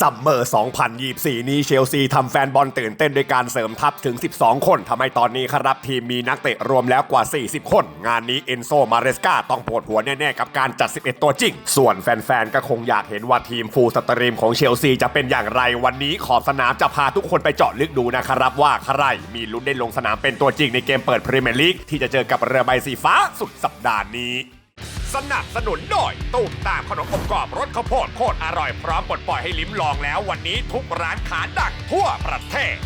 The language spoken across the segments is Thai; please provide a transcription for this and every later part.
ซัมเมอร์ 2024 นี้เชลซีทำแฟนบอลตื่นเต้นด้วยการเสริมทัพถึง 12 คนทำให้ตอนนี้ครับทีมมีนักเตะรวมแล้วกว่า 40 คน งานนี้เอนโซมาเรสกาต้องปวดหัวแน่ๆ กับการจัด 11 ตัวจริง ส่วนแฟนๆ ก็คงอยากเห็นว่าทีมฟูลสตรีมของเชลซีจะเป็นอย่างไรวันนี้ขอบสนามจะพาทุกคนไปเจาะลึกดูนะครับว่าใครมีลุ้นได้ลงสนามเป็นตัวจริงในเกมเปิดพรีเมียร์ลีกที่จะเจอกับเรือใบสีฟ้าสุดสัปดาห์นี้ สนับสนุนโดยตู้มตามขนมอบกรอบรสข้าวโพดโคตรอร่อยพร้อมปลดปล่อยให้ลิ้มลองแล้ววันนี้ทุกร้านขาดักทั่วประเทศ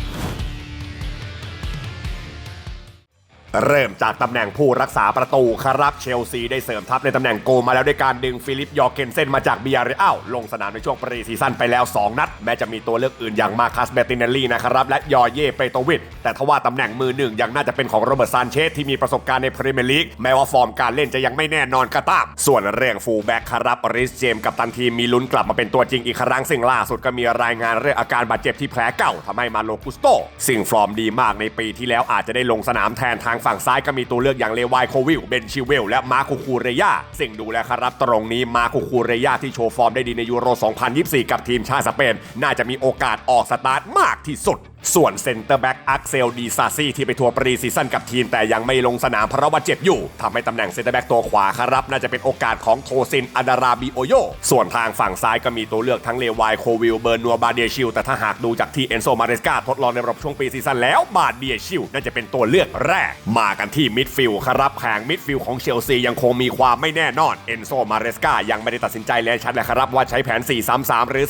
เริ่มจากตำแหน่งผู้รักษาประตูครับเชลซีได้เสริมทัพในตำแหน่งโกมาแล้วด้วยการดึงฟิลิปยอร์เกนเซนมาจากเบียร์เรอัลลงสนามในช่วงปรีซีซั่นไปแล้ว 2 นัด แม้จะมีตัวเลือกอื่นอย่างมาคัสเบตินเนลลี่นะครับและยอเย่เปโตวิดแต่ทว่าตำแหน่งมือหนึ่งยังน่าจะเป็นของโรเบิร์ตซานเชสที่มีประสบการณ์ในพรีเมียร์ลีกแม้ว่าฟอร์มการเล่นจะยังไม่แน่นอนก็ตามส่วนเรื่องฟูลแบ็กครับริสเจมกับตันทีมมีลุ้นกลับมาเป็นตัวจริงอีกครั้งซึ่งล่าสุดก็มีรายงานเรื่องอาการบาดเจ็บที่แผลเก่าทำให้มาโลกุสโตซึ่งฟอร์มดีมากในปีที่แล้วอาจจะได้ลงสนามแทนทางฝั่งซ้ายก็มีตัวเลือกอย่างเลวายโควิลเบนชิเวลและมาคูคูเรยาสิ่งดูแลครับตรงนี้มาคูคูเรยาที่โชว์ฟอร์มได้ดีในยูโร 2024 กับทีมชาติสเปน น่าจะมีโอกาสออกสตาร์ทมากที่สุด ส่วนเซนเตอร์แบ็กอักเซลดีซาซี่ที่ไปทัวร์ปรีซีซั่นกับทีมแต่ยังไม่ลงสนามเพราะว่าเจ็บอยู่ทำให้ตำแหน่งเซนเตอร์แบ็กตัวขวาครับน่าจะเป็นโอกาสของโทซินอาดาราบิโอโยส่วนทางฝั่งซ้ายก็มีตัวเลือกทั้งเลวายโควิลเบอร์นัวบาเดียชิลแต่ถ้าหากดูจากที่เอนโซมาเรสกาทดลองในรอบช่วงปีซีซั่นแล้วบาเดียชิลน่าจะเป็นตัวเลือกแรก มากันที่มิดฟิลด์ครับแผงมิดฟิลด์ของเชลซียังคงมีความไม่แน่นอนเอนโซมาเรสกายังไม่ได้ตัดสินใจแน่ชัดเลยครับว่าใช้แผน 4-3-3 หรือ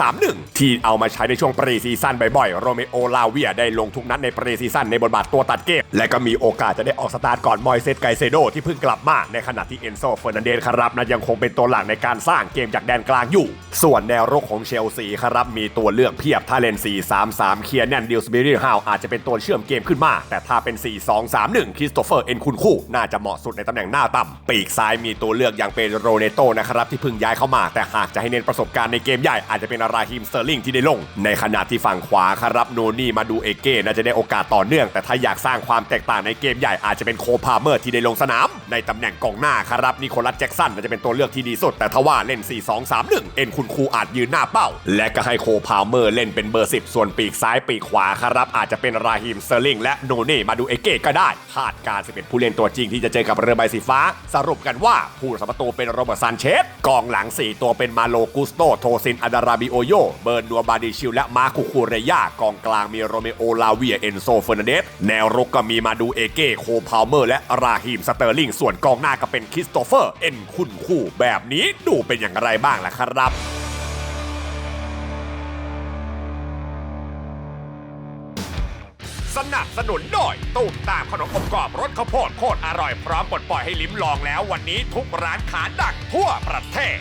4-2-3-1 ที่เอามาใช้ในช่วงปรีซีซั่นบ่อยๆโรเมโอลาเวียได้ลงทุกนัดในปรีซีซั่นในบทบาทตัวตัดเกม และก็มีโอกาสจะได้ออกสตาร์ทก่อนมอยเซตไกเซโดที่เพิ่งกลับมา ในขณะที่เอนโซเฟอร์นันเดสครับนะยังคงเป็นตัวหลักในการสร้างเกมจากแดนกลางอยู่ ส่วนแนวรุกของเชลซีครับมีตัวเลือกเพียบถ้าเล่น 4-3-3 เคียร์แนนดิลสบิริฮาวอาจจะเป็นตัวเชื่อมเกมขึ้นมา แต่ถ้าเป็น 4-2-3-1 คริสโตเฟอร์เอ็นคุนคู่น่าจะเหมาะสุดในตำแหน่งหน้าต่ำปีกซ้ายมีตัวเลือกอย่างเป็นโรเนโตนะครับที่เพิ่งย้ายเข้ามา แต่หากจะให้เน้นประสบการณ์ในเกมใหญ่อาจจะเป็นราฮิมสเตอร์ลิงที่ได้ลง ในขณะที่ฝั่งขวาครับโนนี่มาดูเอเก้น่าจะได้โอกาสต่อเนื่อง แต่ถ้าอยากสร้างความแตกต่างในเกมใหญ่อาจจะเป็นโคพาเมอร์ที่ได้ลงสนาม ในตำแหน่งกองหน้าครับนิโคลัสแจ็กสันจะเป็นตัวเลือกที่ดีสุด แต่ทว่าเล่น 4-2-3-1 เอ็นคุณครูอาจยืนหน้าเป้า และก็ให้โคพาเมอร์เล่นเป็นเบอร์ 10 ส่วนปีกซ้ายปีกขวาครับอาจจะเป็นราฮิมสเตอร์ลิงและโนเน่มาดูเอเก้ก็ได้คาดการณ์11ผู้เล่นตัวจริงที่จะเจอกับเรือใบสีฟ้า สรุปกันว่าผู้รักษาประตูเป็นโรเบิร์ตซานเชสกองหลัง 4 ตัวเป็นมาโลกุสโตโทซินอาดาราบิโอโยเบิร์นนัวบาดิชิลและมาคุคูเรยากองกลางมีโรเมโอลาเวียเอนโซเฟอร์นันเดสแนวรุกก็มีมาดูเอเก้โคพาวเมอร์และราฮิมสเตอร์ลิงส่วนกองหน้าก็เป็นคริสโตเฟอร์เอ็นคุณคู่แบบนี้ดูเป็นอย่างไรบ้างล่ะครับสนับสนุนโดยตู้มตามขนมอบกรอบรสข้าวโพดโคตรอร่อยพร้อมปลดปล่อยให้ลิ้มลองแล้ววันนี้ทุกร้านขาดักทั่วประเทศ